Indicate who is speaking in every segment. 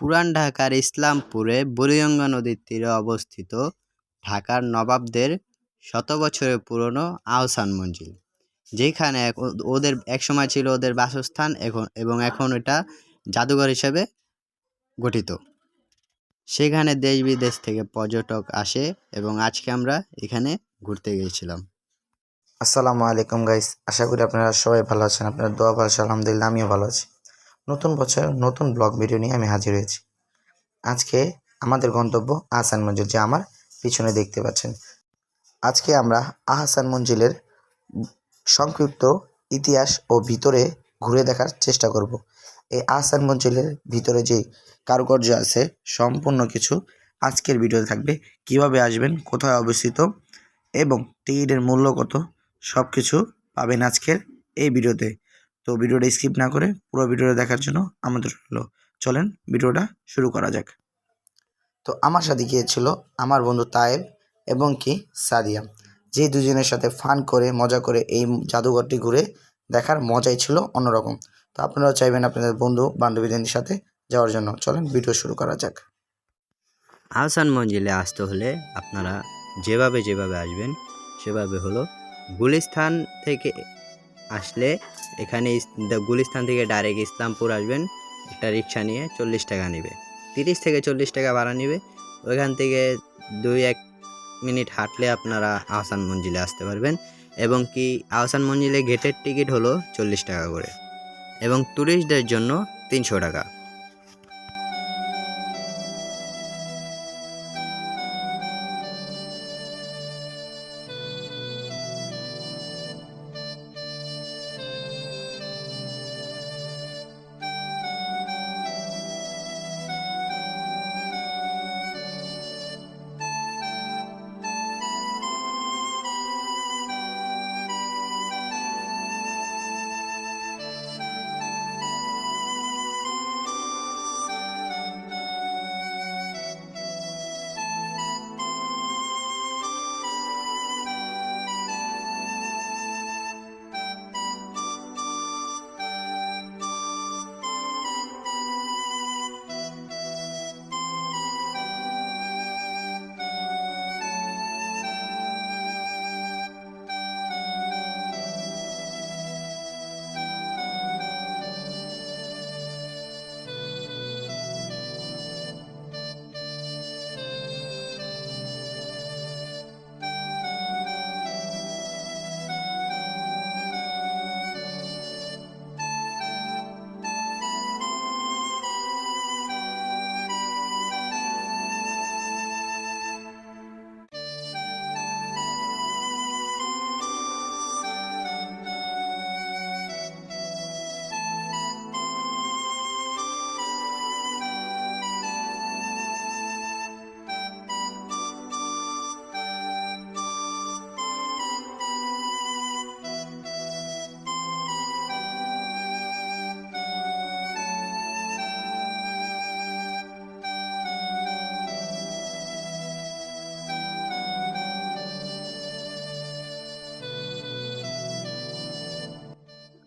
Speaker 1: পুরান ঢাকার ইসলামপুরে বুড়িগঙ্গা নদীর তীরে অবস্থিত ঢাকার নবাবদের শত বছরের পুরনো আহসান মঞ্জিল, যেখানে ওদের একসময় ছিল ওদের বাসস্থান এখন, এবং এখন এটা জাদুঘর হিসেবে গঠিত। সেখানে দেশ বিদেশ থেকে পর্যটক আসে এবং আজকে আমরা এখানে ঘুরতে গিয়েছিলাম।
Speaker 2: আসসালামু আলাইকুম গাইস, আশা করি আপনারা সবাই ভালো আছেন। আপনার দোয়া ভালো আলহামদুলিল্লাহ আমিও ভালো আছি। নতুন বছর, নতুন ব্লগ ভিডিও নিয়ে আমি হাজির হয়েছি। আজকে আমাদের গন্তব্য আহসান মঞ্জিল যা আমার পিছনে দেখতে পাচ্ছেন। আজকে আমরা আহসান মঞ্জিলের সংক্ষিপ্ত ইতিহাস ও ভিতরে ঘুরে দেখার চেষ্টা করব। এই আহসান মঞ্জিলের ভিতরে যে কারুকার্য আছে, সম্পূর্ণ কিছু আজকের ভিডিওতে থাকবে। কীভাবে আসবেন, কোথায় অবস্থিত এবং টিকিটের মূল্য কত সব কিছু পাবেন আজকের এই ভিডিওতে। তো ভিডিওটা স্কিপ না করে পুরো ভিডিওটা দেখার জন্য আমাদের হলো চলেন ভিডিওটা শুরু করা যাক। তো আমার সাথে গিয়েছিল আমার বন্ধু তায়েব এবং কি সাদিয়া। যে দুজনের সাথে ফান করে, মজা করে এই জাদুঘরটি ঘুরে দেখার মজাই ছিল অন্যরকম। তো আপনারাও চাইবেন আপনাদের বন্ধু বান্ধবীদের সাথে যাওয়ার জন্য। চলেন ভিডিও শুরু করা যাক।
Speaker 1: আহসান মঞ্জিলে আসতে হলে আপনারা যেভাবে যেভাবে আসবেন, সেভাবে হলো গুলিস্থান থেকে আসলে এখানে গুলিস্তান থেকে ডাইরেক্ট ইসলামপুর আসবেন, একটা রিক্সা নিয়ে চল্লিশ টাকা নেবে। তিরিশ থেকে চল্লিশ টাকা ভাড়া নেবে। ওইখান থেকে দুই এক মিনিট হাঁটলে আপনারা আহসান মঞ্জিলে আসতে পারবেন। এবং কি আহসান মঞ্জিলে গেটের টিকিট হলো চল্লিশ টাকা করে। এবং ট্যুরিস্টদের জন্য তিনশো টাকা।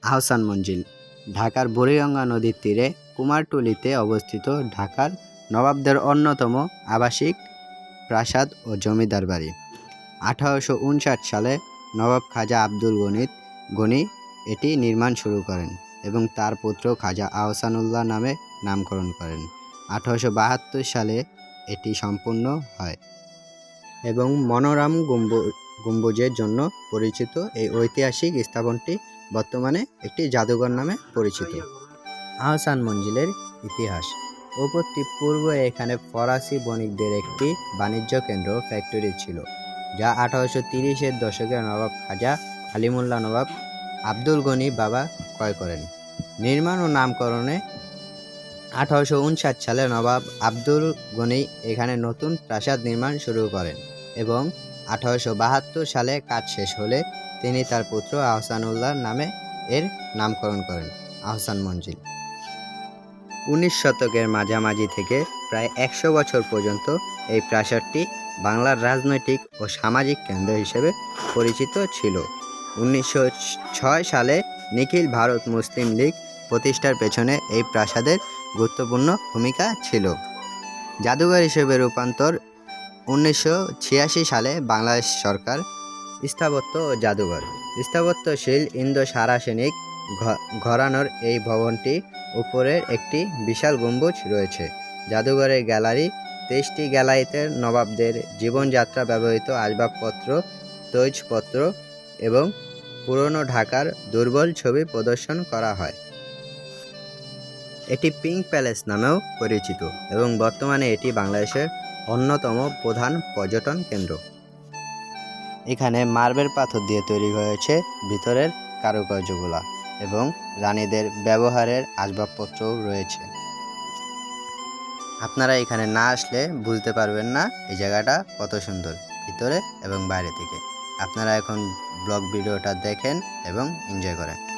Speaker 1: আহসান মঞ্জিল। ঢাকার বুড়িগঙ্গা নদীর তীরে কুমারটুলিতে অবস্থিত ঢাকার নবাবদের অন্যতম আবাসিক প্রাসাদ ও জমিদার বাড়ি। আঠারোশো উনষাট সালে নবাব খাজা আব্দুল গণিত গণি এটি নির্মাণ শুরু করেন এবং তার পুত্র খাজা আহসানুল্লাহ নামে নামকরণ করেন। আঠারোশো বাহাত্তর সালে এটি সম্পূর্ণ হয় এবং মনোরাম গম্বু, গম্বুজের জন্য পরিচিত এই ঐতিহাসিক স্থাপনটি বর্তমানে একটি জাদুঘর নামে পরিচিত। আহসান মঞ্জিলের ইতিহাস। পূর্বে এখানে ফরাসি বণিকদের একটি বাণিজ্য কেন্দ্র ফ্যাক্টরি ছিল, যা আঠারোশো তিরিশের দশকে নবাব খাজা আলিমুল্লাহ নবাব আব্দুল গনি বাবা ক্রয় করেন। নির্মাণ ও নামকরণে আঠারোশো উনষাট সালে নবাব আব্দুল গনি এখানে নতুন প্রাসাদ নির্মাণ শুরু করেন এবং আঠারোশো বাহাত্তর সালে কাজ শেষ হলে তিনি তার পুত্র আহসানুল্লাহ নামে এর নামকরণ করেন, আহসান মঞ্জিল। উনিশ শতকের মাঝামাঝি থেকে প্রায় একশো বছর পর্যন্ত এই প্রাসাদটি বাংলার রাজনৈতিক ও সামাজিক কেন্দ্র হিসেবে পরিচিত ছিল। উনিশশো ছয় সালে নিখিল ভারত মুসলিম লীগ প্রতিষ্ঠার পেছনে এই প্রাসাদের গুরুত্বপূর্ণ ভূমিকা ছিল। জাদুঘর হিসেবে রূপান্তর উনিশশো ছিয়াশি সালে বাংলাদেশ সরকার স্থাপত্য ও জাদুঘর। স্থাপত্যশীল ইন্দো সারাসেনিক ঘরানোর এই ভবনটি উপরের একটি বিশাল গম্বুজ রয়েছে। জাদুঘরের গ্যালারি, তেইশটি গ্যালারিতে নবাবদের জীবনযাত্রা ব্যবহৃত আসবাবপত্র, তৈজপত্র এবং পুরনো ঢাকার দুর্বল ছবি প্রদর্শন করা হয়। এটি পিঙ্ক প্যালেস নামেও পরিচিত এবং বর্তমানে এটি বাংলাদেশের অন্যতম প্রধান পর্যটন কেন্দ্র। এখানে মার্বেল পাথর দিয়ে তৈরি হয়েছে ভিতরের কারুকার্যগুলা এবং রানীদের ব্যবহারের আসবাবপত্রও রয়েছে। আপনারা এখানে না আসলে বুঝতে পারবেন না এই জায়গাটা কত সুন্দর, ভিতরে এবং বাইরে থেকে। আপনারা এখন ব্লগ ভিডিওটা দেখেন এবং এনজয় করেন।